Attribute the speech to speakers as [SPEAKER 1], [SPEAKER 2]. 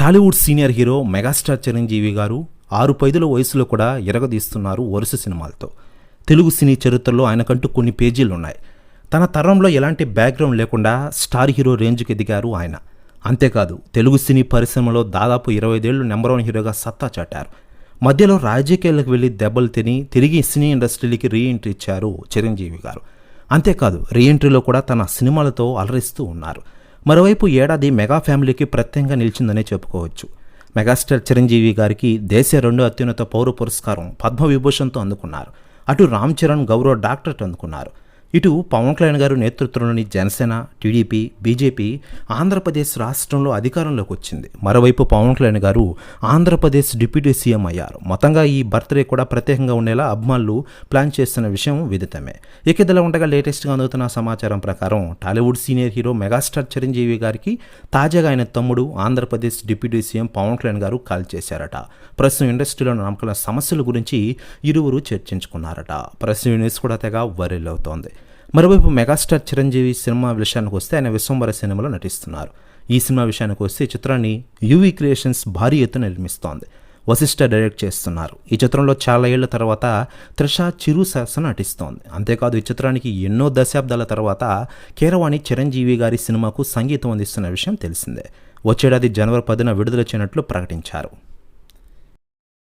[SPEAKER 1] Tollywood senior hero megastar Chiranjeevi గారు ఆరు పైదుల వయసులో కూడా ఎరగదీస్తున్నారు వరుస సినిమాలతో. తెలుగు సినీ చరిత్రలో ఆయనకంటూ కొన్ని పేజీలు ఉన్నాయి తన తరంలో ఎలాంటి బ్యాక్గ్రౌండ్ లేకుండా స్టార్ హీరో రేంజ్కి ఎదిగారు ఆయన. అంతేకాదు తెలుగు సినీ పరిశ్రమలో దాదాపు ఇరవై ఐదేళ్ళు నెంబర్ వన్ హీరోగా సత్తా చాటారు. మధ్యలో రాజకీయాలకు వెళ్ళి దెబ్బలు తిని తిరిగి సినీ ఇండస్ట్రీకి రీఎంట్రీ ఇచ్చారు చిరంజీవి గారు. అంతేకాదు రీఎంట్రీలో కూడా తన సినిమాలతో అలరిస్తూ ఉన్నారు. మరోవైపు ఏడాది మెగా ఫ్యామిలీకి ప్రత్యంగా నిలిచిందనే చెప్పుకోవచ్చు. మెగాస్టార్ చిరంజీవి గారికి దేశ రెండో అత్యున్నత పౌర పురస్కారం పద్మవిభూషణ్తో అందుకున్నారు. అటు రామ్ చరణ్ గౌరవ డాక్టరేట్ అందుకున్నారు. ఇటు పవన్ కళ్యాణ్ గారు నేతృత్వంలోని జనసేన టీడీపీ బీజేపీ ఆంధ్రప్రదేశ్ రాష్ట్రంలో అధికారంలోకి వచ్చింది. మరోవైపు పవన్ కళ్యాణ్ గారు ఆంధ్రప్రదేశ్ డిప్యూటీ సీఎం అయ్యారు. మొత్తంగా ఈ బర్త్డే కూడా ప్రత్యేకంగా ఉండేలా అభిమానులు ప్లాన్ చేస్తున్న విషయం విదితమే. ఇక ఇదిలా ఉండగా లేటెస్ట్గా అందుతున్న సమాచారం ప్రకారం Tollywood senior hero megastar Chiranjeevi గారికి తాజాగా ఆయన తమ్ముడు ఆంధ్రప్రదేశ్ డిప్యూటీ సీఎం పవన్ కళ్యాణ్ గారు కాల్ చేశారట. ప్రస్తుతం ఇండస్ట్రీలో నమ్మకల సమస్యల గురించి ఇరువురు చర్చించుకున్నారట. ప్రస్తుతం న్యూస్ కూడా తెగ వైరల్ అవుతోంది. మరోవైపు మెగాస్టార్ చిరంజీవి సినిమా విషయానికి వస్తే ఆయన విశ్వంబర సినిమాలో నటిస్తున్నారు. ఈ సినిమా విషయానికి వస్తే చిత్రాన్ని యువీ క్రియేషన్స్ భారీ ఎత్తున నిర్మిస్తోంది. వశిష్ఠ డైరెక్ట్ చేస్తున్నారు. ఈ చిత్రంలో చాలా ఏళ్ళ తర్వాత త్రిష చిరు సరసన నటిస్తోంది. అంతేకాదు ఈ చిత్రానికి ఎన్నో దశాబ్దాల తర్వాత కీరవాణి చిరంజీవి గారి సినిమాకు సంగీతం అందిస్తున్న విషయం తెలిసిందే. వచ్చేడాది జనవరి పదిన విడుదల చేయనట్లు ప్రకటించారు.